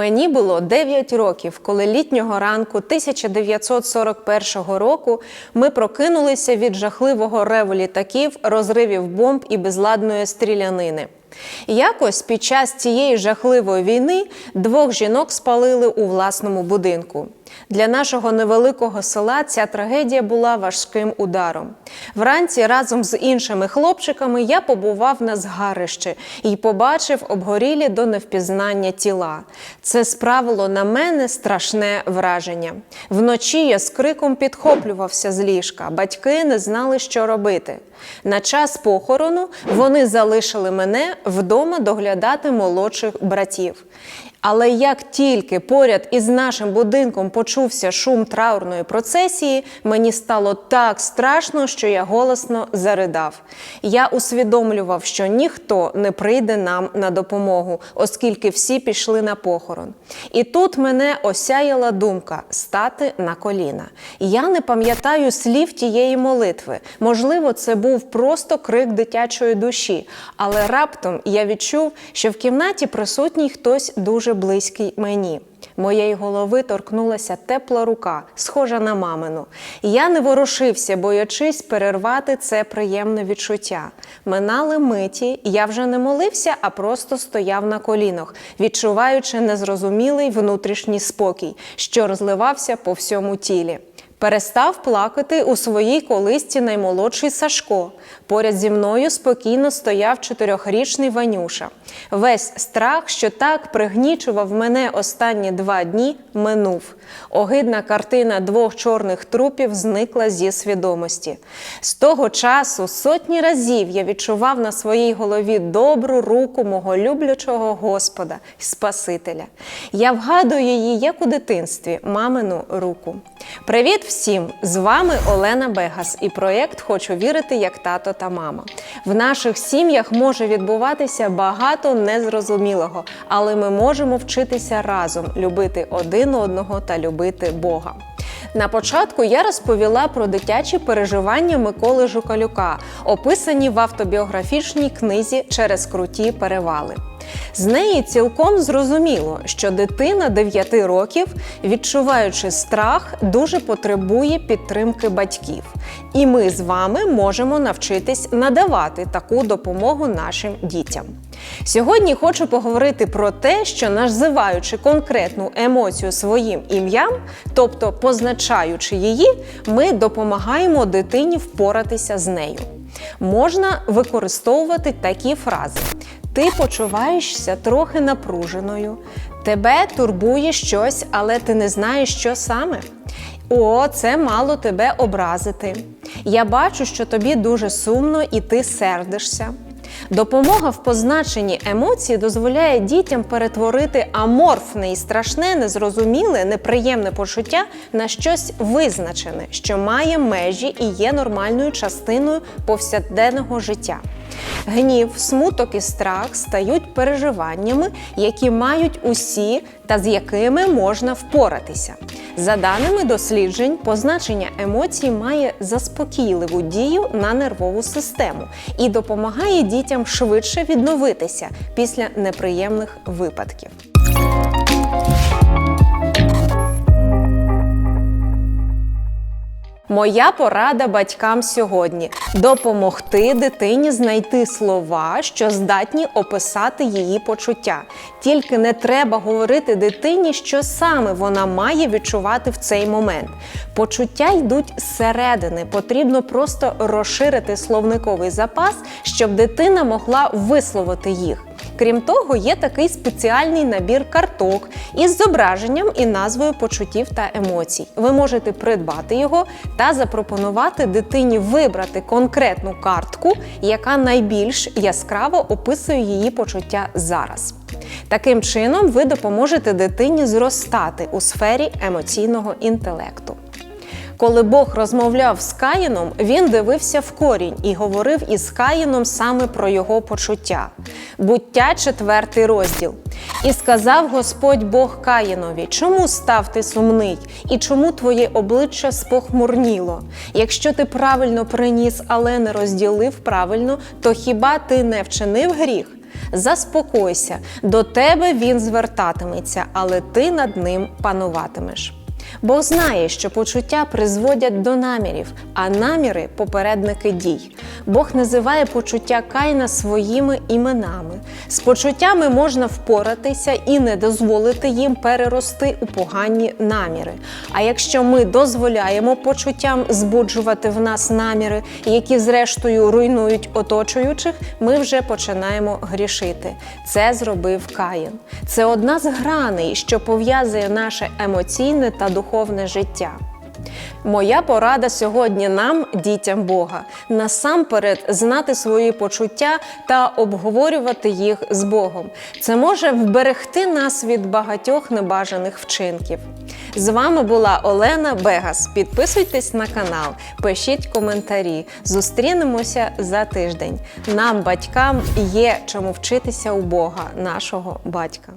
Мені було 9 років, коли літнього ранку 1941 року ми прокинулися від жахливого реву літаків, розривів бомб і безладної стрілянини. Якось під час цієї жахливої війни двох жінок спалили у власному будинку. Для нашого невеликого села ця трагедія була важким ударом. Вранці разом з іншими хлопчиками я побував на згарищі і побачив обгорілі до невпізнання тіла. Це справило на мене страшне враження. Вночі я з криком підхоплювався з ліжка. Батьки не знали, що робити. На час похорону вони залишили мене вдома доглядати молодших братів. Але як тільки поряд із нашим будинком почувся шум траурної процесії, мені стало так страшно, що я голосно заридав. Я усвідомлював, що ніхто не прийде нам на допомогу, оскільки всі пішли на похорон. І тут мене осяяла думка стати на коліна. Я не пам'ятаю слів тієї молитви. Можливо, це був просто крик дитячої душі, але раптом я відчув, що в кімнаті присутній хтось дуже близький мені. Моєї голови торкнулася тепла рука, схожа на мамину. Я не ворушився, боячись перервати це приємне відчуття. Минали миті, я вже не молився, а просто стояв на колінах, відчуваючи незрозумілий внутрішній спокій, що розливався по всьому тілі. Перестав плакати у своїй колисці наймолодший Сашко. Поряд зі мною спокійно стояв чотирьохрічний Ванюша. Весь страх, що так пригнічував мене останні два дні, минув. Огидна картина двох чорних трупів зникла зі свідомості. З того часу сотні разів я відчував на своїй голові добру руку мого люблячого Господа і Спасителя. Я вгадую її, як у дитинстві, мамину руку. Привіт всім! З вами Олена Бегас і проєкт Хочу вірити як тато та мама. В наших сім'ях може відбуватися багато незрозумілого, але ми можемо вчитися разом любити один одного та любити Бога. На початку я розповіла про дитячі переживання Миколи Жукалюка, описані в автобіографічній книзі через круті перевали. З неї цілком зрозуміло, що дитина 9 років, відчуваючи страх, дуже потребує підтримки батьків. І ми з вами можемо навчитись надавати таку допомогу нашим дітям. Сьогодні хочу поговорити про те, що називаючи конкретну емоцію своїм ім'ям, тобто позначаючи її, ми допомагаємо дитині впоратися з нею. Можна використовувати такі фрази: ти почуваєшся трохи напруженою, тебе турбує щось, але ти не знаєш, що саме. О, це мало тебе образити. Я бачу, що тобі дуже сумно і ти сердишся. Допомога в позначенні емоцій дозволяє дітям перетворити аморфне і страшне, незрозуміле, неприємне почуття на щось визначене, що має межі і є нормальною частиною повсякденного життя. Гнів, смуток і страх стають переживаннями, які мають усі та з якими можна впоратися. За даними досліджень, позначення емоцій має заспокійливу дію на нервову систему і допомагає дітям швидше відновитися після неприємних випадків. Моя порада батькам сьогодні допомогти дитині знайти слова, що здатні описати її почуття. Тільки не треба говорити дитині, що саме вона має відчувати в цей момент. Почуття йдуть зсередини, потрібно просто розширити словниковий запас, щоб дитина могла висловити їх. Крім того, є такий спеціальний набір карток із зображенням і назвою почуттів та емоцій. Ви можете придбати його та запропонувати дитині вибрати конкретну картку, яка найбільш яскраво описує її почуття зараз. Таким чином, ви допоможете дитині зростати у сфері емоційного інтелекту. Коли Бог розмовляв з Каїном, він дивився в корінь і говорив із Каїном саме про його почуття. Буття, четвертий розділ. І сказав Господь Бог Каїнові: Чому став ти сумний, і чому твоє обличчя спохмурніло? Якщо ти правильно приніс, але не розділив правильно, то хіба ти не вчинив гріх? Заспокойся, до тебе він звертатиметься, але ти над ним пануватимеш. Бог знає, що почуття призводять до намірів, а наміри попередники дій. Бог називає почуття Каїна своїми іменами. З почуттями можна впоратися і не дозволити їм перерости у погані наміри. А якщо ми дозволяємо почуттям збуджувати в нас наміри, які зрештою руйнують оточуючих, ми вже починаємо грішити. Це зробив Каїн. Це одна з граней, що пов'язує наше емоційне та духовне життя. Моя порада сьогодні нам, дітям Бога, насамперед знати свої почуття та обговорювати їх з Богом. Це може вберегти нас від багатьох небажаних вчинків. З вами була Олена Бегас. Підписуйтесь на канал, пишіть коментарі. Зустрінемося за тиждень. Нам, батькам, є чому вчитися у Бога, нашого батька.